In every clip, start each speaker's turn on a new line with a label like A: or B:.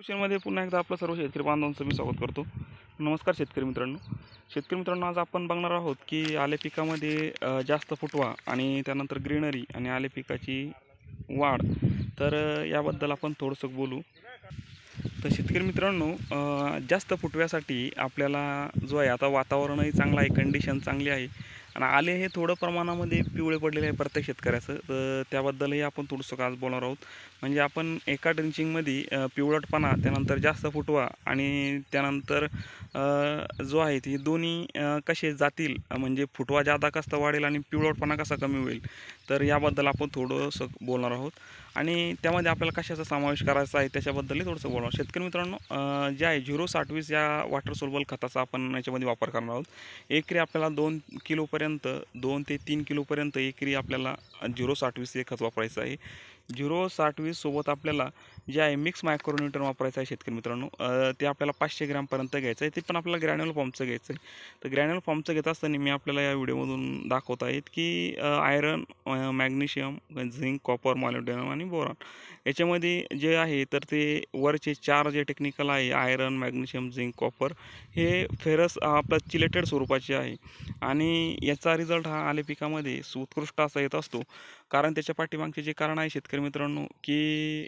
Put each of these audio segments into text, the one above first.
A: मध्ये पुन्हा एकदा आपलं सर्व शेतकरी बांधवांचं मी स्वागत करतो. नमस्कार शेतकरी मित्रांनो. शेतकरी मित्रांनो आज आपण बघणार आहोत की आले पिकामध्ये जास्त फुटवा आणि त्यानंतर ग्रीनरी आणि आले पिकाची वाढ. तर याबद्दल आपण थोडंसं बोलू. तर शेतकरी मित्रांनो जास्त फुटव्यासाठी आपल्याला जो आहे आता वातावरणही चांगलं आहे कंडिशन चांगली आहे. आणि आले हे थोडं प्रमाणामध्ये पिवळे पडलेले आहे प्रत्येक शेतकऱ्याचं. तर त्याबद्दलही आपण थोडंसं आज बोलणार आहोत. म्हणजे आपण एका ड्रिंचिंगमध्ये पिवळटपणा त्यानंतर जास्त फुटवा आणि त्यानंतर जो आहे ते दोन्ही कसे जातील? म्हणजे फुटवा जादा कसा वाढेल आणि पिवळटपणा कसा कमी होईल? तर याबद्दल आपण थोडंसं बोलणार आहोत. आणि त्यामध्ये आपल्याला कशाचा समावेश करायचा आहे त्याच्याबद्दलही थोडंसं बोलणार शेतकरी मित्रांनो जे आहे झिरो साठवीस या वॉटर सोलबल खताचा आपण याच्यामध्ये वापर करणार आहोत. एकरी आपल्याला दोन किलोपर्यंत दोन ते तीन किलोपर्यंत एकरी आपल्याला झिरो साठवीस हे खत वापरायचं आहे. झिरो साठवीस सोबत आपल्याला जे आहे मिक्स मायक्रोन्यूटन वापरायचं आहे शेतकरी मित्रांनो. ते आपल्याला पाचशे ग्रॅमपर्यंत घ्यायचं आहे. ते पण आपल्याला ग्रॅन्युअल फॉर्मचं घ्यायचं आहे. तर ग्रॅन्युअल फॉर्मचं घेत असताना मी आपल्याला या व्हिडिओमधून दाखवत आहेत की iron magnesium zinc copper molybdenum आणि बोरॉन याच्यामध्ये जे आहे तर ते वरचे चार जे टेक्निकल आहे आयरन मॅग्नेशियम झिंक कॉपर हे फेरस आपलं चिलेटेड स्वरूपाचे आहे. आणि याचा रिझल्ट हा आले पिकामध्ये उत्कृष्ट असा येत असतो. कारण त्याच्या पाठीमागचे जे कारण आहे शेतकरी मित्रांनो की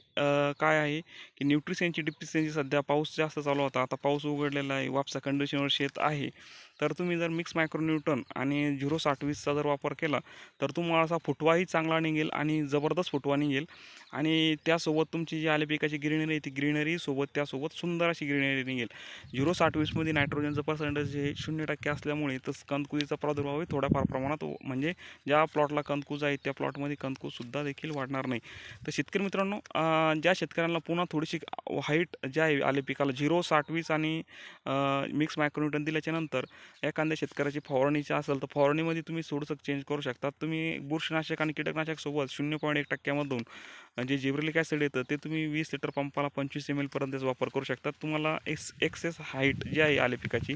A: काय आहे की न्यूट्रिशनची डिफिशियन्सी सध्या पाऊस जास्त चालू होता. आता पाऊस उघडलेला आहे. वापसा कंडिशनवर शेत आहे. तर तुम्ही जर मिक्स मायक्रोन्यूटन आणि झिरो साठवीसचा जर वापर केला तर तुम्हाला असा फुटवाही चांगला निघेल आणि जबरदस्त फुटवा निघेल. आणि त्यासोबत तुमची जी आले पिकाची ग्रीनरी आहे ती ग्रीनरी सोबत त्यासोबत सुंदर अशी ग्रीनरी निघेल. झिरो साठवीसमध्ये नायट्रोजनचं पर्सेंटेज हे शून्य टक्के असल्यामुळे तर कंदकुजीचा प्रादुर्भावही थोड्याफार प्रमाणात हो, म्हणजे ज्या प्लॉटला कंदकूज आहे त्या प्लॉटमध्ये कंदकूजसुद्धा देखील वाढणार नाही. तर शेतकरी मित्रांनो ज्या शेतकऱ्यांना पुन्हा थोडीशी हाईट जे आहे आले पिकाला झिरो साठवीस आणि मिक्स मायक्रोन्यूटन दिल्याच्यानंतर एखाद्या शेतकऱ्याची फवारणीची असेल तर फवारणीमध्ये तुम्ही सोडसक चेंज करू शकता. तुम्ही बुरशीनाशक आणि कीटकनाशक सोबत शून्य पॉईंट एक टक्क्यामधून म्हणजे जे जिब्रेलिक ॲसिड येतं ते तुम्ही वीस लिटर पंपाला पंचवीस एम एलपर्यंतच वापर करू शकता. तुम्हाला एक्स एक्सेस हाईट जी आहे आले पिकाची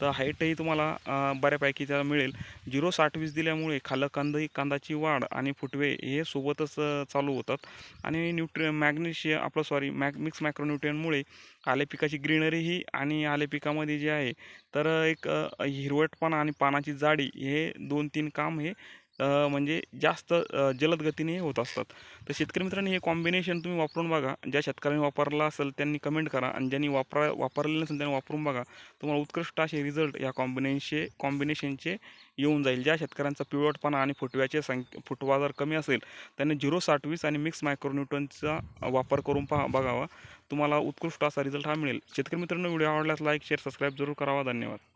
A: तर हाईटही तुम्हाला बऱ्यापैकी त्याला मिळेल. झिरो साठ वीस दिल्यामुळे खालं कांदा कांदाची वाढ आणि फुटवे हे सोबतच चालू होतात. आणि न्यूट्रि मॅग्नेशिय आपलं सॉरी मॅग मिक्स मायक्रोन्युट्रियनमुळे आले पिकाची ग्रीनरीही आणि आले पिकामध्ये जे आहे तर एक हिरवटपणा आणि पानाची जाडी हे दोन तीन काम हे म्हणजे जास्त जलद गतीने होत असतात. तर शेतकरी मित्रांनी हे कॉम्बिनेशन तुम्ही वापरून बघा. ज्या शेतकऱ्यांनी वापरला असेल त्यांनी कमेंट करा. आणि ज्यांनी वापरा वापरलेलं नसेल त्यांनी वापरून बघा. तुम्हाला उत्कृष्ट असे रिझल्ट या कॉम्बिनेशनचे कॉम्बिनेशनचे येऊन जाईल. ज्या शेतकऱ्यांचा पिवळटपणा आणि फुटव्याचे संख्या फुटवा जर कमी असेल त्यांनी झिरो साठवीस आणि मिक्स मायक्रोन्यूटनचा वापर करून पहा बघावा. तुम्हाला उत्कृष्ट असा रिझल्ट हा मिळेल. शेतकरी मित्रांनो व्हिडिओ आवडल्यास लाईक शेअर सबस्क्राईब जरूर करावा. धन्यवाद.